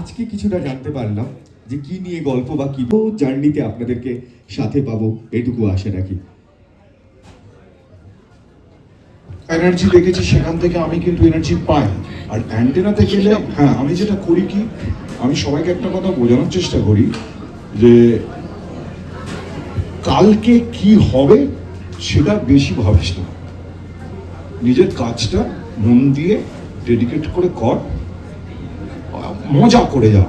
আজকে কিছুটা জানতে পারলাম যে কি নিয়ে গল্প বা কি জার্নিতে আপনাদেরকে সাথে পাবো এটুকু আশা রাখি। এনার্জি দেখেছি সেখান থেকে আমি কিন্তু এনার্জি পাই। আর অ্যান্টেনাতে গেলে হ্যাঁ আমি যেটা করি কি আমি সবাইকে একটা কথা বোঝানোর চেষ্টা করি যে কালকে কি হবে সেটা বেশি ভাবিস না। নিজের কাজটা মন দিয়ে ডেডিকেট করে কর। মজা করে যা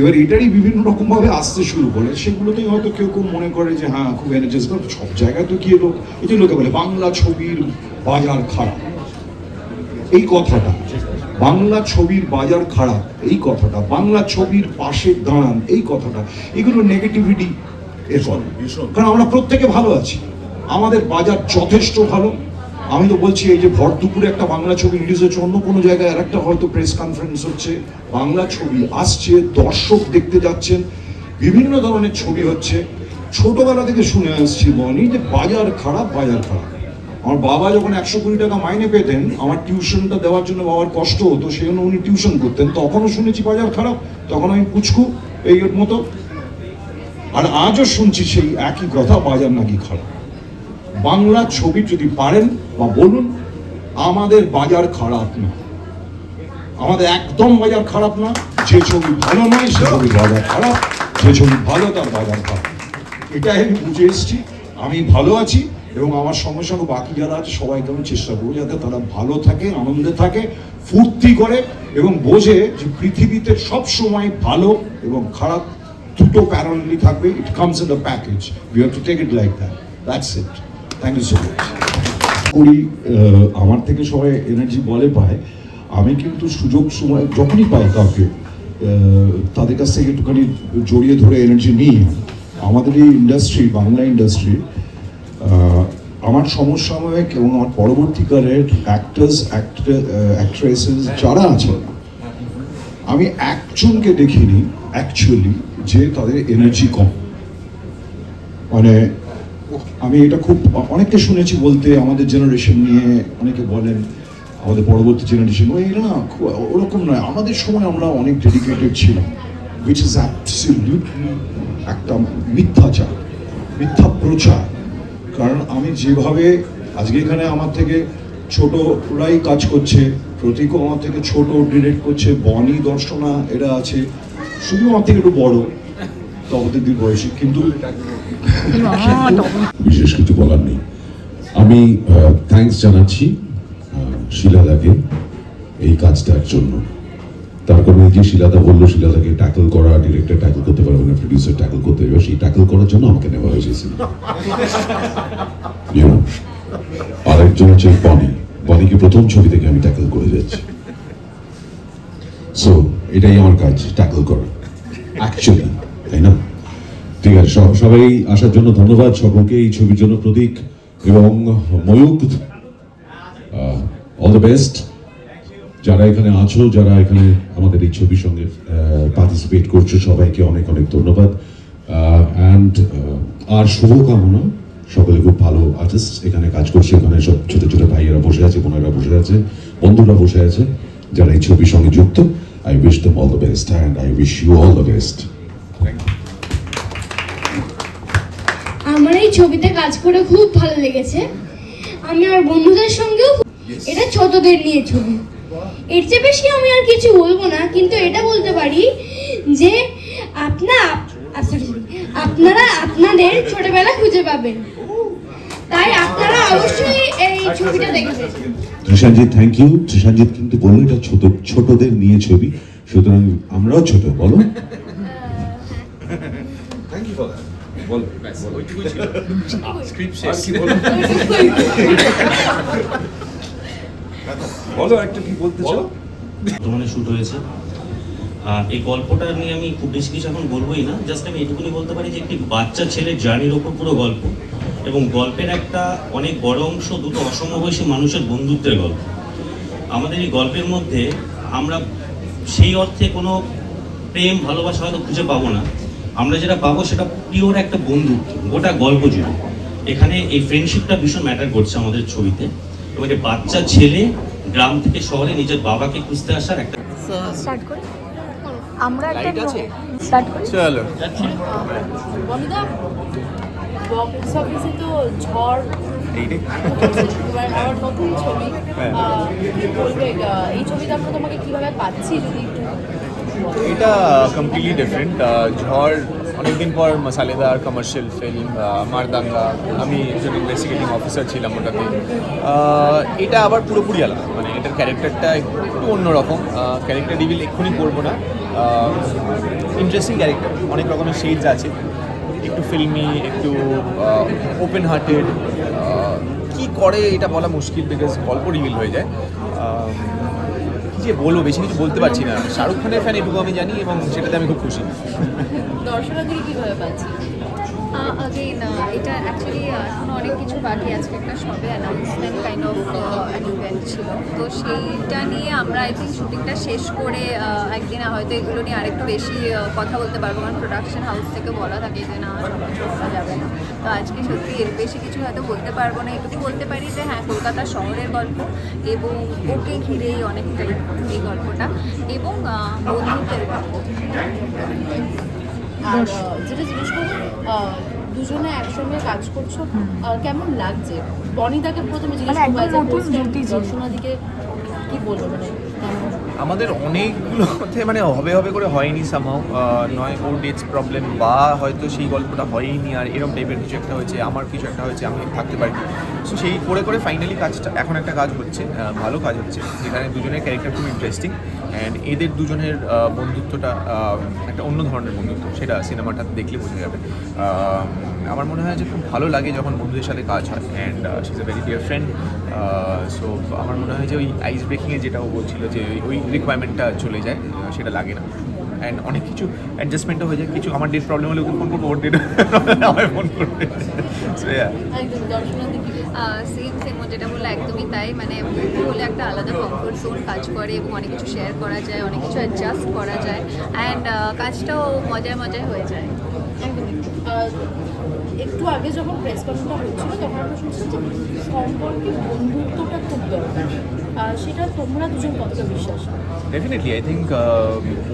এবার এটারই বিভিন্ন রকম ভাবে আসতে শুরু করে। সেগুলোতেই হয়তো কেউ কেউ মনে করে যে হ্যাঁ খুব এনার্জিস সব জায়গায় তো কি এলো এই যে লোকে বলে বাংলা ছবির বাজার খারাপ। এই কথাটা বাংলা ছবির বাজার খারাপ এই কথাটা বাংলা ছবির পাশে দাঁড়ান এই কথাটা এগুলো নেগেটিভিটি এর ফল। কারণ আমরা প্রত্যেকে ভালো আছি। আমাদের বাজার যথেষ্ট ভালো। আমি তো বলছি, এই যে ভর দুপুরে একটা বাংলা ছবি রিলিজ হচ্ছে, অন্য কোনো জায়গায় আর একটা হয়তো প্রেস কনফারেন্স হচ্ছে। বাংলা ছবি আসছে, দর্শক দেখতে যাচ্ছেন, বিভিন্ন ধরনের ছবি হচ্ছে। ছোটবেলা থেকে শুনে আসছি, বনি, যে বাজার খারাপ বাজার খারাপ। আমার বাবা যখন একশো কুড়ি টাকা মাইনে পেতেন, আমার টিউশনটা দেওয়ার জন্য বাবার কষ্ট হতো, সেই জন্য উনি টিউশন করতেন। তখনও শুনেছি বাজার খারাপ, তখন আমি পুচকু, এই মতো। আর আজও শুনছি সেই একই কথা, বাজার নাকি খারাপ। বাংলা ছবি যদি পারেন বা বলুন, আমাদের বাজার খারাপ না। আমাদের একদম বাজার খারাপ না। যে ছবি ভালো নয়, সে ছবি বাজার খারাপ। যে ছবি ভালো, তার বাজার খারাপ। এটাই আমি বুঝে এসেছি। আমি ভালো আছি এবং আমার সঙ্গে সঙ্গে বাকি যারা আছে, সবাইকে আমি চেষ্টা করব যাতে তারা ভালো থাকে, আনন্দে থাকে, ফুর্তি করে এবং বোঝে যে পৃথিবীতে সব সময় ভালো এবং খারাপ দুটো প্যারালি থাকবে। It comes in the package you have to take it like that that's it thank you so much করি আমার থেকে সবাই এনার্জি বলে পায়। আমি কিন্তু সুযোগ সময় যখনই পাই কাউকে তাদের কাছ থেকে একটুখানি জড়িয়ে ধরে এনার্জি নিই। আমাদের এই ইন্ডাস্ট্রি বাংলা ইন্ডাস্ট্রি আমার সমসাময়িক এবং আমার পরবর্তীকালের অ্যাক্টার্স অ্যাক্ট্রেসেস যারা আছেন, আমি একজনকে দেখিনি অ্যাকচুয়ালি যে তাদের এনার্জি কম। মানে আমি এটা খুব, অনেককে শুনেছি বলতে আমাদের জেনারেশন নিয়ে অনেকে বলেন, আমাদের পরবর্তী জেনারেশন ওই না ওরকম নয়। আমাদের সময় আমরা অনেক ডেডিকেটেড ছিলাম উইচ ইজ অ্যাবসলিউটলি একটা মিথ্যাচার, মিথ্যা প্রচার। কারণ আমি যেভাবে, আজকে এখানে আমার থেকে ছোটরাই কাজ করছে, প্রতীকও আমার থেকে ছোট ডিরেক্ট করছে, বনি, দর্শনা, এরা আছে। শুধু আমার থেকে একটু বড়। তপতির বয়সী, কিন্তু বিশেষ কিছু বলার নেই। আমি থ্যাঙ্কস জানাচ্ছি শিলাদাকে এই কাজটার জন্য। তার কারণ যে শিলাদা বলল, শিলাদাকে ট্যাকল করা ডিরেক্টর ট্যাকল করতে পারবে না প্রডিউসার ট্যাকল করতে পারবে, সেই ট্যাকল করার জন্য আমাকে নেওয়া হয়েছে আরেকজন হচ্ছে বনি বনিকে প্রথম ছবি থেকে আমি ট্যাকল করে যাচ্ছি। সো এটাই আমার কাজ ট্যাকল করা। অ্যাকচুয়ালি তাই না? ঠিক আছে, সব- সবাই আসার জন্য ধন্যবাদ, সকলকে এই ছবির জন্য প্রতীক এবং ময়ূক অল দ্য বেস্ট যারা এখানে আছো, যারা এখানে আমাদের এই ছবির সঙ্গে পার্টিসিপেট করছ, সবাইকে অনেক অনেক ধন্যবাদ। অ্যান্ড আর শুভকামনা। সকলে খুব ভালো আর্টিস্ট এখানে কাজ করছে, এখানে সব ছোট ছোট ভাইয়েরা বসে আছে, বোনেরা বসে আছে, বন্ধুরা বসে আছে, যারা এই ছবির সঙ্গে যুক্ত। I wish the all the best and I wish you all the best আমার এই ছবিতে কাজ করে খুব ভালো লেগেছে। আমি আমার বন্ধুদের সঙ্গেও এটা ছোটদের নিয়ে ছবি। এর চেয়ে বেশি আমি আর কিছু বলব না কিন্তু এটা বলতে পারি যে আপনা আপনারা আপনাদের ছোটবেলা খুঁজে পাবেন। তাই আপনারা অবশ্যই এই ছবিটা দেখবেন ত্রিশানজিৎ থ্যাংক ইউ ত্রিশানজিৎ কিন্তু বলল এটা ছোট ছোটদের নিয়ে ছবি সুতরাং আমরাও ছোট বলো। বলো একটা কি বলতে চাও বর্তমানে শুট হয়েছে। এই গল্পটা নিয়ে আমি খুব বেশি কিছু এখন বলবোই না। জাস্ট আমি এটুকুনি বলতে পারি যে একটি বাচ্চা ছেলের জার্নির ওপর পুরো গল্প। এবং গল্পের একটা অনেক বড় অংশ দুটো অসমবয়সী মানুষের বন্ধুত্বের গল্প। আমাদের এই গল্পের মধ্যে আমরা সেই অর্থে কোনো প্রেম ভালোবাসা হয়তো খুঁজে পাবো না। আমরা যেটা পাবো সেটা পিওর একটা বন্ধুত্ব গোটা গল্প জুড়ে। এখানে এই ফ্রেন্ডশিপটা ভীষণ ম্যাটার করছে আমাদের ছবিতে। এবং একটা বাচ্চা ছেলে গ্রাম থেকে শহরে নিজের বাবাকে খুঁজতে আসার একটা স্টার্ট করি? আমরা একটা আছে? স্টার্ট করি? চলো। বনিদা বক্স অফিসে তো ঝড় আমার নতুন ছবি। হ্যাঁ। বলবে? এই ছবিটা আমরা তোমাকে কীভাবে পাচ্ছি যদি একটু বলো। এটা কমপ্লিটলি ডিফারেন্ট ঝড় অনেকদিন পর মশালেদার কমার্শিয়াল ফিল্ম মারদাঙ্গা। আমি একজন ইনভেস্টিগেটিং অফিসার ছিলাম ওটাতে। এটা আবার পুরোপুরি আলাদা। মানে এটার ক্যারেক্টারটা একটু অন্যরকম ক্যারেক্টার রিভিল এক্ষুনি করব না। ইন্টারেস্টিং ক্যারেক্টার অনেক রকমের শেডস আছে। একটু ফিল্মি একটু ওপেন হার্টেড কি করে এটা বলা মুশকিল? বিকজ গল্প রিভিল হয়ে যায়। কি যে বলব বেশি কিছু বলতে পারছি না। শাহরুখ খানের ফ্যান এটুকু আমি জানি এবং সেটাতে আমি খুব খুশি। দর্শনার্থী কীভাবে পাচ্ছি? আগেইন এটা অ্যাকচুয়ালি এখনও অনেক কিছু বাকি আজকে একটা সবে অ্যানাউন্সমেন্ট কাইন্ড অফ ইভেন্ট ছিল। তো সেইটা নিয়ে আমরা আই থিঙ্ক শুটিংটা শেষ করে একদিন হয়তো এগুলো নিয়ে আরেকটু বেশি কথা বলতে পারব। কারণ প্রোডাকশন হাউস থেকে বলা থাকে যে না সব কিছু বলা যাবে না। তো আজকে সত্যি এর বেশি কিছু হয়তো বলতে পারব না। এটুকু বলতে পারি যে হ্যাঁ কলকাতা শহরের গল্প এবং ওকে ঘিরেই অনেকটাই এই গল্পটা এবং আহ, বন্ধুত্বের গল্প। আর যেটা জিজ্ঞেস করব দুজনে একসঙ্গে কাজ করছ কেমন লাগছে বনিদাকে প্রথমে জিজ্ঞেস মানে করব। দর্শনার্থীকে কি বলব মানে? আমাদের অনেকগুলোতে মানে হবে হবে করে হয়নি সামহাও নয় ওর ডেটস প্রবলেম বা হয়তো সেই গল্পটা হয়নি আর এরকম টাইপের কিছু একটা হয়েছে, আমার কিছু একটা হয়েছে, আমি থাকতে পারি সো সেই করে করে ফাইনালি কাজটা, এখন একটা কাজ হচ্ছে ভালো কাজ হচ্ছে, যেখানে দুজনের ক্যারেক্টার খুব ইন্টারেস্টিং অ্যান্ড এদের দুজনের বন্ধুত্বটা একটা অন্য ধরনের বন্ধুত্ব, সেটা সিনেমাটা দেখলে বোঝা যাবে। আমার মনে হয় যে খুব ভালো লাগে যখন বন্ধুদের সাথে কাজ হয়। And she is a very dear friend so আমার মনে হয় যে ওই আইস ব্রেকিংয়ে যেটা ও বলছিল যে ওই- ওই রিকোয়ারমেন্টটা চলে যায়, সেটা লাগে না। অ্যান্ড অনেক কিছু অ্যাডজাস্টমেন্টও হয়ে যায়। কিছু আমার ডেট প্রবলেম হলে ওকে ফোন করব ওর ডেট আমায় ফোন করবে। সেম সেম যেটা বলল একদমই তাই। মানে বন্ধু হলে একটা আলাদা কমফোর্ট জোন কাজ করে এবং অনেক কিছু শেয়ার করা যায় অনেক কিছু অ্যাডজাস্ট করা যায়। অ্যান্ড কাজটাও মজায় মজায় হয়ে যায়। একদমই। একটু আগে যখন প্রেস কনফারেন্সটা হচ্ছিল তখন আমরা শুনছিলাম যে সম্পর্কে বন্ধুত্বটা খুব দরকার। সেটা তোমরা দুজন কতটা বিশ্বাস? ডেফিনেটলি আই থিঙ্ক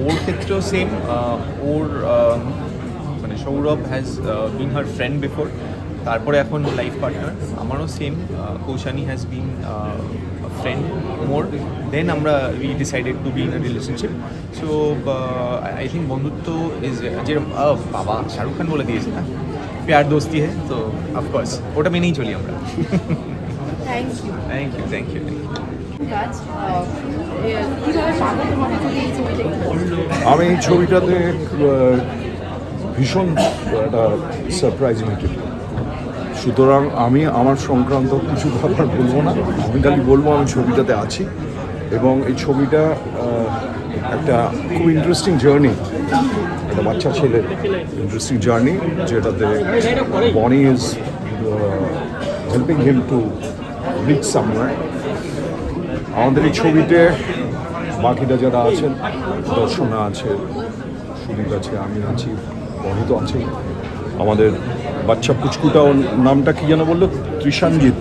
ওর ক্ষেত্রেও সেম ওর um, মানে Sourav has been her friend before তারপরে এখন লাইফ পার্টনার আমারও same Koushani has been friend more than আমরা we decided to be in relationship so I think বন্ধুত্ব ইজ যেরকম আহ, বাবা শাহরুখ খান বলে দিয়েছে না প্যার দোস্তি হ্যাঁ তো অফকোর্স ওটা মেনেই চলি আমরা। Thank you thank you thank you একটু। আমি এই ছবিটাতে ভীষণ একটা সারপ্রাইজিং সুতরাং আমি আমার সংক্রান্ত কিছু ব্যাপার বলব না। আমি খালি বলব আমি ছবিটাতে আছি এবং এই ছবিটা একটা খুব ইন্টারেস্টিং জার্নি একটা বাচ্চা ছেলের ইন্টারেস্টিং জার্নি যেটাতে Bonny is helping him to reach somewhere আমাদের এই ছবিতে বাকিটা যারা আছেন দর্শনা আছে সুদীপ আছে আমি আছি বহিত আছে আমাদের বাচ্চা পুচকুটা ওর নামটা কি যেন বলল? ত্রিশানজিৎ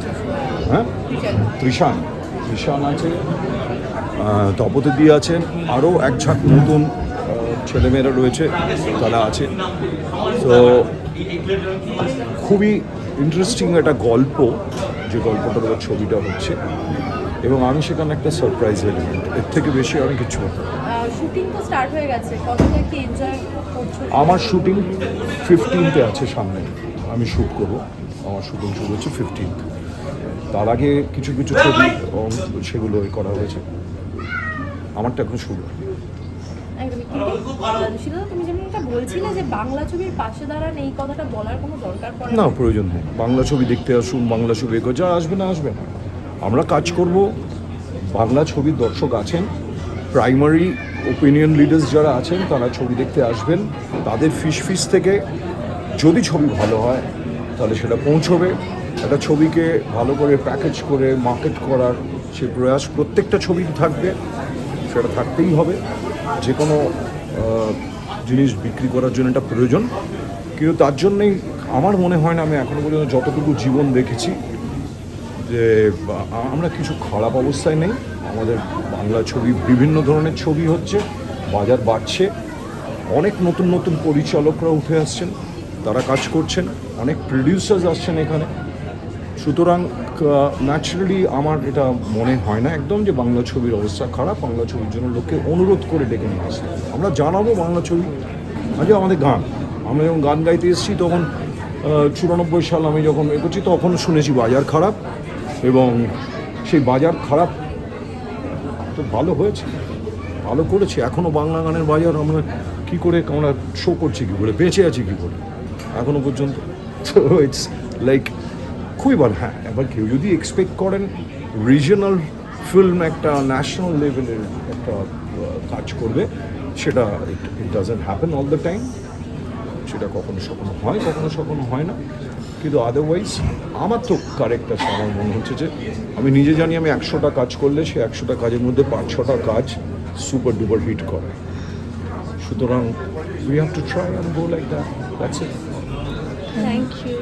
হ্যাঁ? ত্রিশান ত্রিশান আছে আহ, তপতি আছেন আরও এক ঝাঁক নতুন ছেলেমেয়েরা রয়েছে তারা আছে। তো খুবই ইন্টারেস্টিং একটা গল্প যে গল্পটার ছবিটা হচ্ছে। এবং আমি সেখানে একটা সারপ্রাইজ এলিমেন্ট এর থেকে বেশি আমি কিছু শুটিং তো স্টার্ট হয়ে গেছে। কতটা কি এনজয় করছ? আমার শুটিং ফিফটিনতে আছে সামনে। আমি শ্যুট করব। আমার শুটিং শুরু হচ্ছে ফিফটিন্থ তার আগে কিছু কিছু ছবি সেগুলো করা হয়েছে। আমারটা এখন শুরু। না। প্রয়োজন নেই। বাংলা ছবি দেখতে আসুন বাংলা ছবি যা আসবে না আসবে না। আমরা কাজ করব। বাংলা ছবির দর্শক আছেন প্রাইমারি ওপিনিয়ন লিডার্স যারা আছেন, তারা ছবি দেখতে আসবেন। তাদের ফিস ফিস থেকে যদি ছবি ভালো হয়, তাহলে সেটা পৌঁছবে। একটা ছবিকে ভালো করে প্যাকেজ করে মার্কেট করার সে প্রয়াস প্রত্যেকটা ছবি থাকবে, সেটা থাকতেই হবে। যে কোনো জিনিস বিক্রি করার জন্য এটা প্রয়োজন। কিন্তু তার জন্যেই আমার মনে হয় না আমি এখনও পর্যন্ত যতটুকু জীবন দেখেছি যে আমরা কিছু খারাপ অবস্থায় নেই। আমাদের বাংলা ছবি বিভিন্ন ধরনের ছবি হচ্ছে, বাজার বাড়ছে। অনেক নতুন নতুন পরিচালকরা উঠে আসছেন, তারা কাজ করছেন, অনেক প্রডিউসার্স আসছেন এখানে। সুতরাং ন্যাচারালি আমার এটা মনে হয় না একদম যে বাংলা ছবির অবস্থা খারাপ, বাংলা ছবির জন্য লোককে অনুরোধ করে ডেকে নিয়ে আসতে আমরা জানাব বাংলা ছবি। আজকে আমাদের গান। আমরা যখন গান গাইতে এসেছি তখন চুরানব্বই সাল আমি যখন এ করছি তখন শুনেছি বাজার খারাপ। এবং সেই বাজার খারাপ। তো ভালো হয়েছে। ভালো করেছে। এখনও বাংলা গানের বাজার আমরা কি করে আমরা শো করছি কী করে? বেঁচে আছি কী করে? এখনও পর্যন্ত। তো ইটস লাইক খুবই ভালো। হ্যাঁ এবার কেউ যদি এক্সপেক্ট করেন রিজনাল ফিল্ম একটা ন্যাশনাল লেভেলের একটা কাজ করবে, সেটা it doesn't happen all the time সেটা কখনো সখনো হয়, কখনো সখনো হয় না। কিন্তু আদারওয়াইজ আমার তো কারেক্ট আছে আমার মনে হচ্ছে যে, আমি নিজে জানি আমি একশোটা কাজ করলে সে একশোটা কাজের মধ্যে পাঁচ ছটা কাজ সুপার ডুপার হিট করে। সুতরাং we have to try and go like that that's it thank you